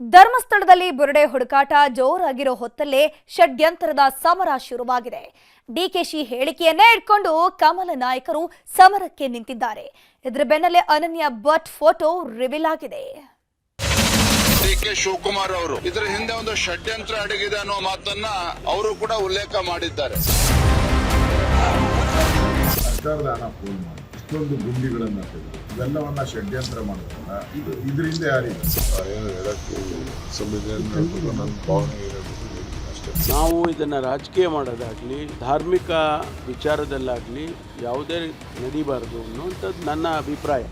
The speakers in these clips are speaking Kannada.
ಧರ್ಮಸ್ಥಳದಲ್ಲಿ ಬುರುಡೆ ಹುಡುಕಾಟ ಜೋರಾಗಿರೋ ಹೊತ್ತಲ್ಲೇ ಷಡ್ಯಂತರದ ಸಮರ ಶುರುವಾಗಿದೆ. ಡಿಕೆಶಿ ಹೇಳಿಕೆಯನ್ನೇ ಇಟ್ಕೊಂಡು ಕಮಲ ನಾಯಕರು ಸಮರಕ್ಕೆ ನಿಂತಿದ್ದಾರೆ. ಇದರ ಬೆನ್ನಲ್ಲೇ ಅನನ್ಯ ಬಟ್ ಫೋಟೋ ರಿವೀಲ್ ಆಗಿದೆ. ಡಿ ಕೆ ಶಿವಕುಮಾರ್ ಅವರು ಇದರ ಹಿಂದೆ ಒಂದು ಷಡ್ಯಂತ್ರ ಅಡಗಿದೆ ಅನ್ನೋ ಮಾತನ್ನ ಅವರು ಕೂಡ ಉಲ್ಲೇಖ ಮಾಡಿದ್ದಾರೆ. ಸರ್ಕಾರದ ಹಣ ಪೋಲ್ ಮಾಡಿ ಇಷ್ಟೊಂದು ಗುಂಡಿಗಳನ್ನ ತೆಗೆದು ಇವೆಲ್ಲವನ್ನ ಷಡ್ಯಂತ್ರ ಮಾಡ್ತಾರ ಇದು ಇದರಿಂದ ಯಾರಿದೆ ಏನು ಹೇಳಕ್ಕೆ ಸಂವಿಧಾನ ನನ್ನ ಭಾವನೆ ಏನಾಗುತ್ತೆ ಅಷ್ಟೇ. ನಾವು ಇದನ್ನು ರಾಜಕೀಯ ಮಾಡೋದಾಗಲಿ ಧಾರ್ಮಿಕ ವಿಚಾರದಲ್ಲಾಗಲಿ ಯಾವುದೇ ನಡೀಬಾರದು ಅನ್ನುವಂಥದ್ದು ನನ್ನ ಅಭಿಪ್ರಾಯ.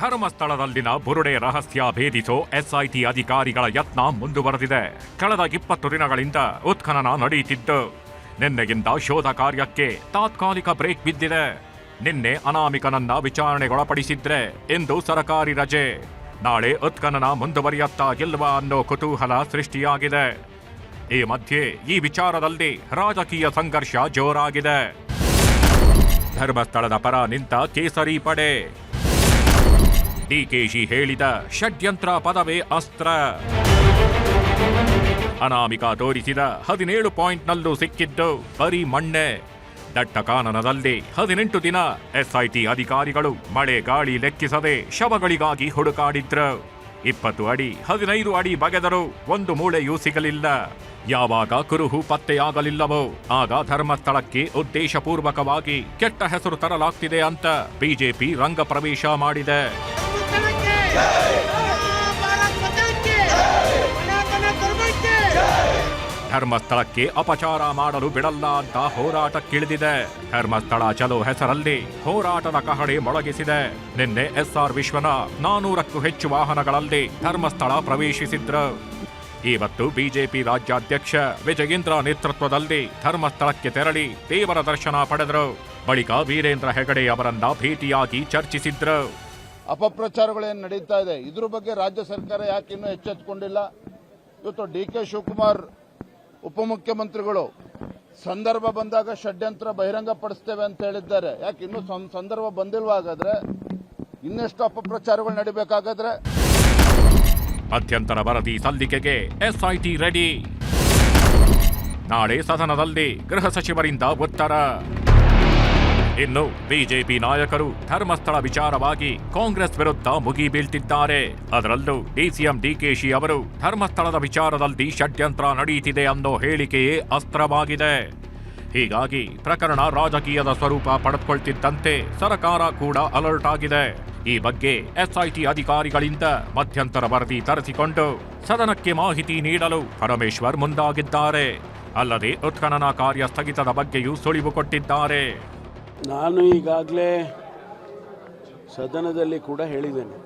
ಧರ್ಮಸ್ಥಳದಲ್ಲಿನ ಬುರುಡೆ ರಹಸ್ಯ ಭೇದಿಸೋ ಎಸ್ಐಟಿ ಅಧಿಕಾರಿಗಳ ಯತ್ನ ಮುಂದುವರೆದಿದೆ. ಕಳೆದ ಇಪ್ಪತ್ತು ದಿನಗಳಿಂದ ಉತ್ಖನನ ನಡೆಯುತ್ತಿದ್ದು. ನಿನ್ನೆಯಿಂದ ಶೋಧ ಕಾರ್ಯಕ್ಕೆ ತಾತ್ಕಾಲಿಕ ಬ್ರೇಕ್ ಬಿದ್ದಿದೆ. ನಿನ್ನೆ ಅನಾಮಿಕನನ್ನ ವಿಚಾರಣೆಗೊಳಪಡಿಸಿದ್ರೆ ಇಂದು ಸರಕಾರಿ ರಜೆ. ನಾಳೆ ಉತ್ಖನನ ಮುಂದುವರಿಯತ್ತಾ ಇಲ್ವಾ ಅನ್ನೋ ಕುತೂಹಲ ಸೃಷ್ಟಿಯಾಗಿದೆ. ಈ ಮಧ್ಯೆ ಈ ವಿಚಾರದಲ್ಲಿ ರಾಜಕೀಯ ಸಂಘರ್ಷ ಜೋರಾಗಿದೆ. ಧರ್ಮಸ್ಥಳದ ಪರ ನಿಂತ ಕೇಸರಿ ಪಡೆ. ಡಿಕೆಶಿ ಹೇಳಿದ ಷಡ್ಯಂತ್ರ ಪದವೇ ಅಸ್ತ್ರ. ಅನಾಮಿಕ ತೋರಿಸಿದ ಹದಿನೇಳು ಪಾಯಿಂಟ್ನಲ್ಲೂ ಸಿಕ್ಕಿದ್ದು ಬರೀ ಮಣ್ಣೆ. ದಟ್ಟ ಕಾನನದಲ್ಲಿ ಹದಿನೆಂಟು ದಿನ ಎಸ್ಐಟಿ ಅಧಿಕಾರಿಗಳು ಮಳೆ ಗಾಳಿ ಲೆಕ್ಕಿಸದೆ ಶವಗಳಿಗಾಗಿ ಹುಡುಕಾಡಿದ್ರು. ಇಪ್ಪತ್ತು ಅಡಿ, ಹದಿನೈದು ಅಡಿ ಬಗೆದರು ಒಂದು ಮೂಳೆಯೂ ಸಿಗಲಿಲ್ಲ. ಯಾವಾಗ ಕುರುಹು ಪತ್ತೆಯಾಗಲಿಲ್ಲವೋ, ಆಗ ಧರ್ಮಸ್ಥಳಕ್ಕೆ ಉದ್ದೇಶಪೂರ್ವಕವಾಗಿ ಕೆಟ್ಟ ಹೆಸರು ತರಲಾಗ್ತಿದೆ ಅಂತ ಬಿಜೆಪಿ ರಂಗ ಪ್ರವೇಶ ಮಾಡಿದೆ ಧರ್ಮಸ್ಥಳಕ್ಕೆ ಅಪಚಾರ ಮಾಡಲು ಬಿಡಲ್ಲ ಅಂತ ಹೋರಾಟಕ್ಕಿಳಿದಿದೆ ಧರ್ಮಸ್ಥಳ ಚಲೋ ಹೆಸರಲ್ಲಿ ಹೋರಾಟದ ಕಹಳೆ ಮೊಳಗಿಸಿದೆ. ನಿನ್ನೆ ಎಸ್ಆರ್ ವಿಶ್ವನ ನಾನೂರಕ್ಕೂ ಹೆಚ್ಚು ವಾಹನಗಳಲ್ಲಿ ಧರ್ಮಸ್ಥಳ ಪ್ರವೇಶಿಸಿದ್ರು. ಇವತ್ತು ಬಿಜೆಪಿ ರಾಜ್ಯಾಧ್ಯಕ್ಷ ವಿಜಯೇಂದ್ರ ನೇತೃತ್ವದಲ್ಲಿ ಧರ್ಮಸ್ಥಳಕ್ಕೆ ತೆರಳಿ ದೇವರ ದರ್ಶನ ಪಡೆದರು. ಬಳಿಕ ವೀರೇಂದ್ರ ಹೆಗಡೆ ಅವರನ್ನ ಭೇಟಿಯಾಗಿ ಚರ್ಚಿಸಿದ್ರು. ಅಪಪ್ರಚಾರಗಳೇನು ನಡೀತಾ ಇದೆ? ಇದ್ರ ಬಗ್ಗೆ ರಾಜ್ಯ ಸರ್ಕಾರ ಯಾಕೆ ಇನ್ನೂ ಎಚ್ಚೆತ್ತುಕೊಂಡಿಲ್ಲ ಇವತ್ತು ಡಿ ಕೆ ಶಿವಕುಮಾರ್ ಉಪಮುಖ್ಯಮಂತ್ರಿಗಳು, ಸಂದರ್ಭ ಬಂದಾಗ ಷಡ್ಯಂತ್ರ ಬಹಿರಂಗ ಪಡಿಸ್ತೇವೆ ಅಂತ ಹೇಳಿದ್ದಾರೆ. ಯಾಕೆ ಇನ್ನೂ ಸಂದರ್ಭ ಬಂದಿಲ್ವ ಹಾಗಾದ್ರೆ ಇನ್ನೆಷ್ಟು ಅಪಪ್ರಚಾರಗಳು ನಡಿಬೇಕಾಗಾದ್ರೆ? ಮಧ್ಯಂತರ ವರದಿ ಸಲ್ಲಿಕೆಗೆ ಎಸ್ಐಟಿ ರೆಡಿ. ನಾಳೆ ಸದನದಲ್ಲಿ ಗೃಹ ಸಚಿವರಿಂದ ಉತ್ತರ ಇನ್ನು ಬಿಜೆಪಿ ನಾಯಕರು ಧರ್ಮಸ್ಥಳ ವಿಚಾರವಾಗಿ ಕಾಂಗ್ರೆಸ್ ವಿರುದ್ಧ ಮುಗಿ ಬೀಳ್ತಿದ್ದಾರೆ. ಅದರಲ್ಲೂ ಡಿಸಿಎಂ ಡಿಕೆಶಿ ಅವರು ಧರ್ಮಸ್ಥಳದ ವಿಚಾರದಲ್ಲಿ ಷಡ್ಯಂತ್ರ ನಡೆಯುತ್ತಿದೆ ಅನ್ನೋ ಹೇಳಿಕೆಯೇ ಅಸ್ತ್ರವಾಗಿದೆ. ಹೀಗಾಗಿ ಪ್ರಕರಣ ರಾಜಕೀಯದ ಸ್ವರೂಪ ಪಡೆದುಕೊಳ್ತಿದ್ದಂತೆ ಸರಕಾರ ಕೂಡ ಅಲರ್ಟ್ ಆಗಿದೆ. ಈ ಬಗ್ಗೆ ಎಸ್ಐಟಿ ಅಧಿಕಾರಿಗಳಿಂದ ಮಧ್ಯಂತರ ವರದಿ ತರಿಸಿಕೊಂಡು ಸದನಕ್ಕೆ ಮಾಹಿತಿ ನೀಡಲು ಪರಮೇಶ್ವರ್ ಮುಂದಾಗಿದ್ದಾರೆ. ಅಲ್ಲದೆ ಉತ್ಖನನ ಕಾರ್ಯ ಸ್ಥಗಿತದ ಬಗ್ಗೆಯೂ ಸುಳಿವು ಕೊಟ್ಟಿದ್ದಾರೆ. ನಾನು ಈಗಾಗಲೇ ಸದನದಲ್ಲಿ ಕೂಡ ಹೇಳಿದ್ದೇನೆ.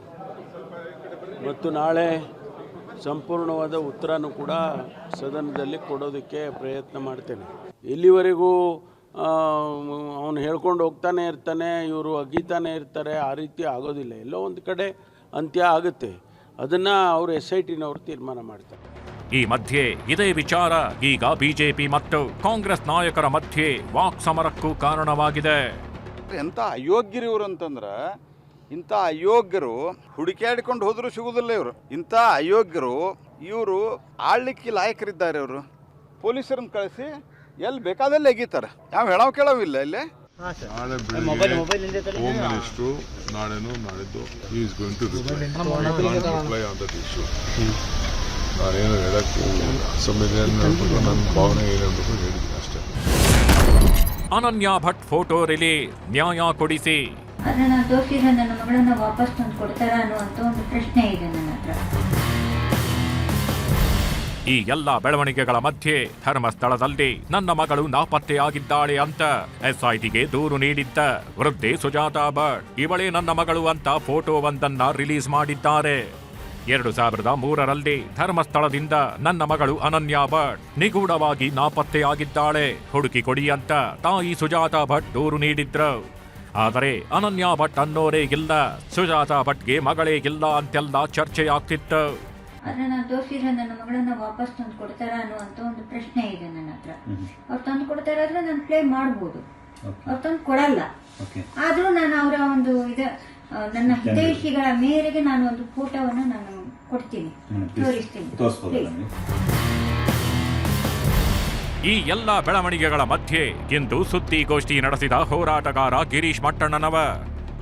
ಮತ್ತು ನಾಳೆ ಸಂಪೂರ್ಣವಾದ ಉತ್ತರನೂ ಕೂಡ ಸದನದಲ್ಲಿ ಕೊಡೋದಕ್ಕೆ ಪ್ರಯತ್ನ ಮಾಡ್ತೇನೆ. ಇಲ್ಲಿವರೆಗೂ ಅವನು ಹೇಳ್ಕೊಂಡು ಹೋಗ್ತಾನೆ ಇರ್ತಾನೆ, ಇವರು ಅಗೀತಾನೆ ಇರ್ತಾರೆ, ಆ ರೀತಿ ಆಗೋದಿಲ್ಲ. ಎಲ್ಲೋ ಒಂದು ಕಡೆ ಅಂತ್ಯ ಆಗುತ್ತೆ. ಅದನ್ನು ಅವರು ಎಸ್ ಐ ಟಿನವರು ತೀರ್ಮಾನ ಮಾಡ್ತಾರೆ. ಈ ಮಧ್ಯೆ ಇದೇ ವಿಚಾರ ಈಗ ಬಿಜೆಪಿ ಮತ್ತು ಕಾಂಗ್ರೆಸ್ ನಾಯಕರ ಮಧ್ಯೆ ವಾಕ್ ಸಮರಕ್ಕೂ ಕಾರಣವಾಗಿದೆ. ಎಂಥ ಅಯೋಗ್ಯರು ಇವರು ಅಂತಂದ್ರ ಇಂಥ ಅಯೋಗ್ಯರು ಹುಡುಕಾಡಿಕೊಂಡು ಹೋದರೂ ಸಿಗುವುದಿಲ್ಲ ಇವರು. ಇಂಥ ಅಯೋಗ್ಯರು ಇವರು ಆಳ್ಲಿಕ್ಕೆ ಲಾಯಕರಿದ್ದಾರೆ ಇವರು. ಪೊಲೀಸರನ್ನ ಕಳಿಸಿ ಎಲ್ಲಿ ಬೇಕಾದಲ್ಲಿ ಎಗೀತಾರೆ. ಯಾವ ಹೇಳೋ ಕೇಳೋವಿಲ್ಲ ಇಲ್ಲಿ ನಾಳೆ ಬೆಳಿಗ್ಗೆ ಹೋಮ್ ಮಿನಿಸ್ಟ್ರು ನಾಳೆನೂ ನಾಳಿದ್ದು is going to reply on that issue ನಾನೇನು ಹೇಳಕ್ಕೆ ಸಂವಿಧಾನ ನನ್ನ ಭಾವನೆ ಏನನ್ಬೇಕು ಹೇಳಿದ್ದೀನಿ ಅಷ್ಟೇ. ಅನನ್ಯ ಭಟ್ ಫೋಟೋ ರಿಲೀ ನ್ಯಾಯ ಕೊಡಿಸಿ. ಅದನ್ನ ನಾನು ತೋರಿಸಿದ್ರೆ ನನ್ನ ಮಗಳನ್ನ ವಾಪಸ್ ತಂದು ಕೊಡ್ತಾರ ಅನ್ನುವಂಥ ಒಂದು ಪ್ರಶ್ನೆ ಇದೆ ನನ್ನ ಹತ್ರ. ಈ ಎಲ್ಲ ಬೆಳವಣಿಗೆಗಳ ಮಧ್ಯೆ ಧರ್ಮಸ್ಥಳದಲ್ಲಿ ನನ್ನ ಮಗಳು ನಾಪತ್ತೆಯಾಗಿದ್ದಾಳೆ ಅಂತ ಎಸ್ಐಟಿಗೆ ದೂರು ನೀಡಿದ್ದ ವೃದ್ಧೆ ಸುಜಾತಾ ಭಟ್. ಇವಳೇ ನನ್ನ ಮಗಳು ಅಂತ ಫೋಟೋವೊಂದನ್ನ ರಿಲೀಸ್ ಮಾಡಿದ್ದಾರೆ. ಎರಡು ಸಾವಿರದ ಮೂರರಲ್ಲಿ ಧರ್ಮಸ್ಥಳದಿಂದ ನನ್ನ ಮಗಳು ಅನನ್ಯ ಭಟ್ ನಿಗೂಢವಾಗಿ ನಾಪತ್ತೆಯಾಗಿದ್ದಾಳೆ. ಹುಡುಕಿ ಕೊಡಿ ಅಂತ ತಾಯಿ ಸುಜಾತಾ ಭಟ್ ದೂರು ನೀಡಿದ್ರು. ಆದರೆ ಅನನ್ಯ ಭಟ್ ಅನ್ನೋರೇ ಇಲ್ಲ ಸುಜಾತಾ ಭಟ್ಗೆ ಮಗಳೇ ಇಲ್ಲ ಅಂತೆಲ್ಲ ಚರ್ಚೆಯಾಗ್ತಿತ್ತು. ಅಂದ್ರೆ ನಾನು ತೋರಿಸಿದ್ರೆ ನನ್ನ ಮಗಳನ್ನ ವಾಪಸ್ ತಂದು ಕೊಡ್ತಾರಾ ಅನ್ನುವಂತ ಒಂದು ಪ್ರಶ್ನೆ ಇದೆ ನನ್ನ ಹತ್ರ. ಅವ್ರು ತಂದು ಕೊಡ್ತಾರಾದ್ರೆ ಆದ್ರೆ ನಾನು ಪ್ಲೇ ಮಾಡ್ಬೋದು. ಅವ್ರು ತಂದು ಕೊಡಲ್ಲ ಆದ್ರೂ ನಾನು ಅವರ ಒಂದು ಇದ ನನ್ನ ಹಿತೈಷಿಗಳ ಮೇರೆಗೆ ನಾನು ಒಂದು ಫೋಟೋವನ್ನು ನಾನು ಕೊಡ್ತೀನಿ. ತೋರಿಸ್ತೀನಿ. ಈ ಎಲ್ಲ ಬೆಳವಣಿಗೆಗಳ ಮಧ್ಯೆ ಇಂದು ಸುದ್ದಿಗೋಷ್ಠಿ ನಡೆಸಿದ ಹೋರಾಟಗಾರ ಗಿರೀಶ್ ಮಟ್ಟಣ್ಣನವ.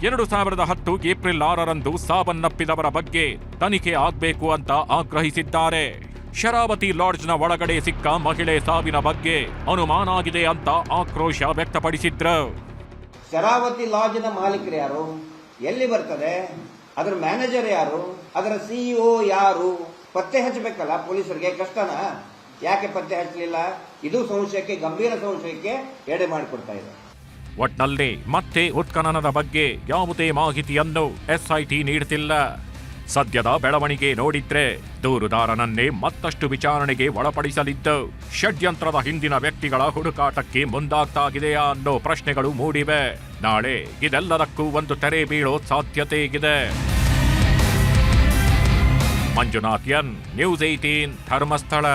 ಎರಡು ಸಾವಿರದ ಹತ್ತು ಏಪ್ರಿಲ್ ಆರರಂದು ಸಾವನ್ನಪ್ಪಿದವರ ಬಗ್ಗೆ ತನಿಖೆ ಆಗ್ಬೇಕು ಅಂತ ಆಗ್ರಹಿಸಿದ್ದಾರೆ. ಶರಾವತಿ ಲಾಡ್ಜ್ನ ಒಳಗಡೆ ಸಿಕ್ಕ ಮಹಿಳೆ ಸಾವಿನ ಬಗ್ಗೆ ಅನುಮಾನ ಆಗಿದೆ ಅಂತ ಆಕ್ರೋಶ ವ್ಯಕ್ತಪಡಿಸಿದ್ರು. ಶರಾವತಿ ಲಾಡ್ಜ್ನ ಮಾಲೀಕರು ಯಾರು? ಎಲ್ಲಿ ಬರ್ತದೆ? ಅದರ ಮ್ಯಾನೇಜರ್ ಯಾರು? ಅದರ ಸಿಇಒ ಯಾರು? ಪತ್ತೆ ಹಚ್ಚಬೇಕಲ್ಲ ಪೊಲೀಸರಿಗೆ, ಕಷ್ಟನಾ? ಯಾಕೆ ಪತ್ತೆ ಹಚ್ಚಲಿಲ್ಲ? ಇದು ಸಂಶಯಕ್ಕೆ, ಗಂಭೀರ ಸಂಶಯಕ್ಕೆ ಎಡೆ ಮಾಡಿಕೊಡ್ತಾ ಇದೆ. ಒಟ್ನಲ್ಲಿ ಮತ್ತೆ ಉತ್ಖನನದ ಬಗ್ಗೆ ಯಾವುದೇ ಮಾಹಿತಿಯನ್ನು ಎಸ್ಐಟಿ ನೀಡುತ್ತಿಲ್ಲ. ಸದ್ಯದ ಬೆಳವಣಿಗೆ ನೋಡಿದ್ರೆ ದೂರುದಾರನನ್ನೇ ಮತ್ತಷ್ಟು ವಿಚಾರಣೆಗೆ ಒಳಪಡಿಸಲಿದ್ದು, ಷಡ್ಯಂತ್ರದ ಹಿಂದಿನ ವ್ಯಕ್ತಿಗಳ ಹುಡುಕಾಟಕ್ಕೆ ಮುಂದಾಗ್ತಾಗಿದೆಯಾ ಅನ್ನೋ ಪ್ರಶ್ನೆಗಳು ಮೂಡಿವೆ. ನಾಳೆ ಇದೆಲ್ಲದಕ್ಕೂ ಒಂದು ತೆರೆ ಬೀಳೋ ಸಾಧ್ಯತೆ ಇದೆ Manjunath N news eighteen Dharmasthala.